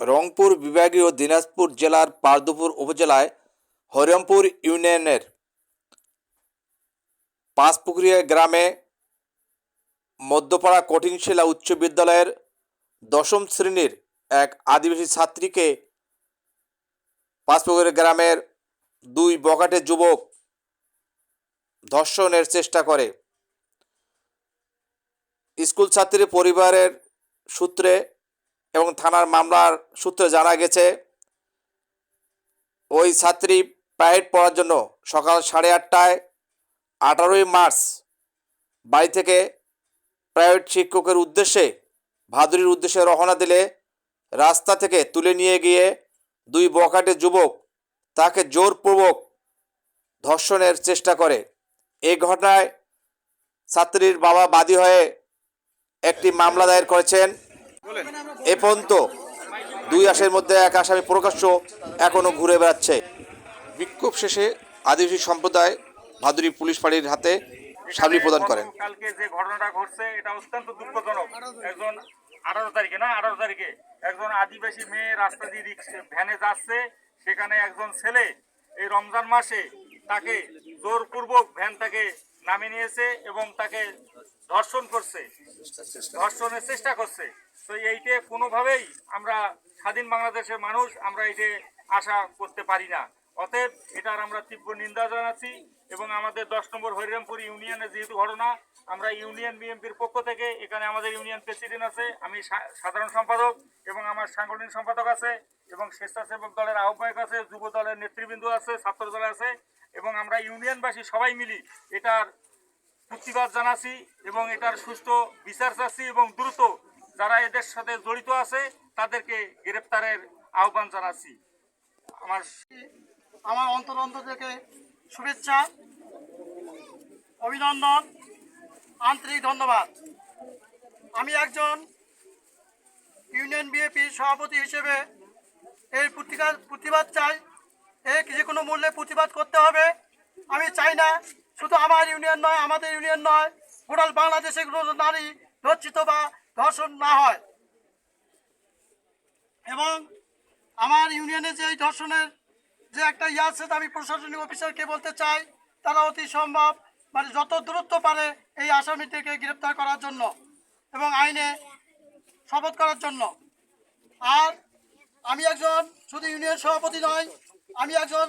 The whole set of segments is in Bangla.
রংপুর বিভাগীয় দিনাজপুর জেলার পারদুপুর উপজেলায় হরিমপুর ইউনিয়নের পাঁচপুকুরিয়া গ্রামে মধ্যপাড়া কঠিনশিলা উচ্চ বিদ্যালয়ের দশম শ্রেণির এক আদিবাসী ছাত্রীকে পাঁচপুকুরিয়া গ্রামের দুই বখাটে যুবক ধর্ষণের চেষ্টা করে। স্কুল ছাত্রীর পরিবারের সূত্রে এবং থানার মামলার সূত্রে জানা গেছে, ওই ছাত্রী প্রাইভেট পড়ার জন্য সকাল সাড়ে আটটায় আঠারোই মার্চ বাড়ি থেকে প্রাইভেট শিক্ষকের উদ্দেশ্যে, ভাদুরির উদ্দেশ্যে রওনা দিলে রাস্তা থেকে তুলে নিয়ে গিয়ে দুই বকাটে যুবক তাকে জোরপূর্বক ধর্ষণের চেষ্টা করে। এই ঘটনায় ছাত্রীর বাবা বাদী হয়ে একটি মামলা দায়ের করেছেন। এ পর্যন্ত দুই আসামের মধ্যে এক আসামি প্রকাশ্য এখনও ঘুরে বেড়াচ্ছে। বিক্ষোভ শেষে আদিবাসী সম্প্রদায় ভাদুরী পুলিশ ফাঁড়ির হাতে সাবলি প্রদান করেন। কালকে যে ঘটনাটা ঘটছে এটা অত্যন্ত দুঃখজনক। একজন আঠারো তারিখে না আঠারো তারিখে একজন আদিবাসী মেয়ে রাস্তা দিয়ে রিক্সা- ভ্যানে যাচ্ছে সেখানে একজন ছেলে এই রমজান মাসে তাকে জোরপূর্বক ভ্যান তাকে নামিয়ে নিয়েছে এবং তাকে ধর্ষণ করছে। ধর্ষণের চেষ্টা করছে। তো এইটে কোনোভাবেই আমরা স্বাধীন বাংলাদেশের মানুষ, আমরা এইটে আশা করতে পারি না। অতএব এটার আমরা তীব্র নিন্দা জানাচ্ছি এবং আমাদের দশ নম্বর হরিরামপুর ইউনিয়নের যেহেতু ঘটনা, আমরা ইউনিয়ন বিএনপির পক্ষ থেকে, এখানে আমাদের ইউনিয়ন প্রেসিডেন্ট আছে, আমি সাধারণ সম্পাদক এবং আমার সাংগঠনিক সম্পাদক আছে এবং স্বেচ্ছাসেবক দলের আহ্বায়ক আছে, যুব দলের নেতৃবৃন্দ আছে, ছাত্র দল আছে এবং আমরা ইউনিয়নবাসী সবাই মিলি এটার প্রতিবাদ জানাচ্ছি এবং এটার সুষ্ঠু বিচার চাচ্ছি এবং দ্রুত যারা এদের সাথে জড়িত আছে, তাদেরকে গ্রেপ্তারের আহ্বান জানাচ্ছি। আমার আমার অন্তর অন্তর থেকে শুভেচ্ছা, অভিনন্দন, আন্তরিক ধন্যবাদ। আমি একজন ইউনিয়ন বিএপির সভাপতি হিসেবে এই প্রতিবাদ প্রতিবাদ চাই। এর যে কোনো মূল্যে প্রতিবাদ করতে হবে। আমি চাই না শুধু আমার ইউনিয়ন নয়, আমাদের ইউনিয়ন নয় গোটাল বাংলাদেশে নারী ধর্ষিত বা ধর্ষণ না হয়। এবং আমার ইউনিয়নে যে এই ধর্ষণের যে একটা ইয়ে আছে আমি প্রশাসনিক অফিসারকে বলতে চাই, তারা অতি সম্ভব মানে যত দূরত্ব পারে এই আসামিটিকে গ্রেপ্তার করার জন্য এবং আইনে শপথ করার জন্য। আর আমি একজন শুধু ইউনিয়ন সভাপতি নয়, আমি একজন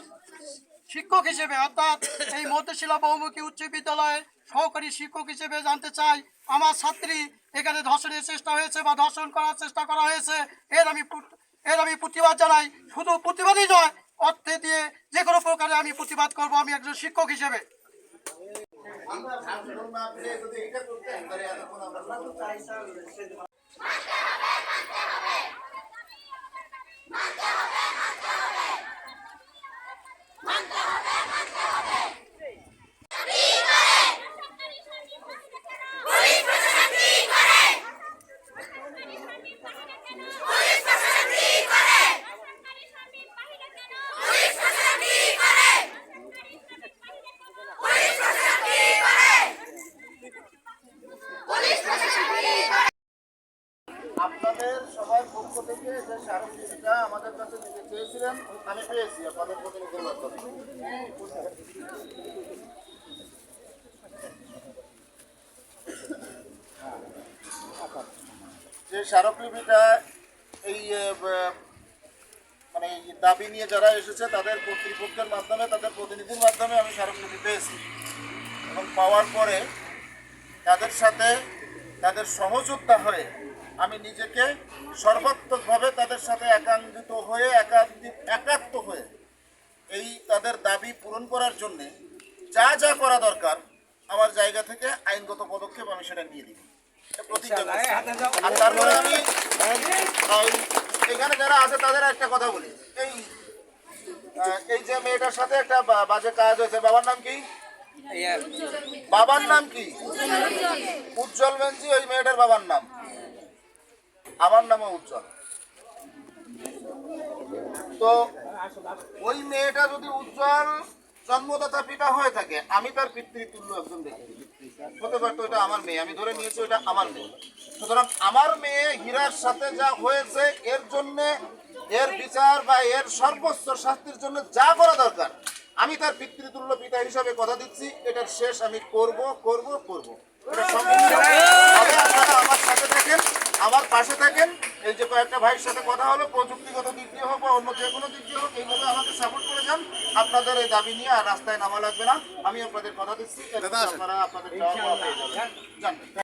শিক্ষক হিসেবে, অর্থাৎ এই মধ্যশিলা বহুমুখী উচ্চ বিদ্যালয়ের সহকারী শিক্ষক হিসেবে জানতে চাই, আমার ছাত্রী এখানে ধর্ষণের চেষ্টা হয়েছে বা ধর্ষণ করার চেষ্টা করা হয়েছে, এর আমি এর আমি প্রতিবাদ জানাই। শুধু প্রতিবাদই নয়, অর্থে দিয়ে যে কোনো প্রকারে আমি প্রতিবাদ করব আমি একজন শিক্ষক হিসেবে। আপনাদের সবার পক্ষ থেকে যে স্মারকলিপিটা আমাদের কাছে দিতে চেয়েছিলেন। আমি পেয়েছি আপনাদের প্রতিনিধির মাধ্যমে। যে স্মারকলিপিটা এই মানে দাবি নিয়ে যারা এসেছে, তাদের কর্তৃপক্ষের মাধ্যমে, তাদের প্রতিনিধির মাধ্যমে আমি স্মারকলিপি পেয়েছি। এবং পাওয়ার পরে তাদের সাথে তাদের সহযোদ্ধা হয়ে আমি নিজেকে সর্বাত্মকভাবে তাদের সাথে একাঙ্গিত হয়ে একাত্ম হয়ে এই তাদের দাবি পূরণ করার জন্যে যা যা করা দরকার আমার জায়গা থেকে আইনগত পদক্ষেপ আমি সেটা নিয়ে করছি। আর তারপরে আমি এখানে যারা আছে তাদের একটা কথা বলি। এই এই যে মেয়েটার সাথে একটা বাজে কাজ হয়েছে বাবার নাম কি? বাবার নাম কি? উজ্জ্বল বেঞ্জি ওই মেয়েটার বাবার নাম। আমার নামও উজ্জ্বল। তো ওই মেয়েটা যদি উজ্জ্বল জন্মদাতা পিতা হয়ে থাকে, আমি তার পিতৃতুল্য একজন ব্যক্তি হতে পারতো এটা আমার মেয়ে, আমি ধরে নিয়েছি ওটা আমার মেয়ে। সুতরাং আমার মেয়ে হীরার সাথে যা হয়েছে, এর জন্যে বিচার বা এর সর্বোচ্চ শাস্তির জন্য যা করা দরকার, আমি তার পিতৃতুল্য পিতা হিসাবে কথা দিচ্ছি। এটার শেষ আমি করব করব করব। এটা সম্পূর্ণ আমার সাথে থাকেন। আমার পাশে থাকেন এই যে কয়েকটা ভাইয়ের সাথে কথা হলো প্রযুক্তিগত দিক দিয়ে হোক বা অন্য যে কোনো দিক দিয়ে হোক এইভাবে আমাকে সাপোর্ট করে যান। আপনাদের এই দাবি নিয়ে আর রাস্তায় নামা লাগবে না। আমি আপনাদের কথা দিচ্ছি। আপনারা আপনাদের যান।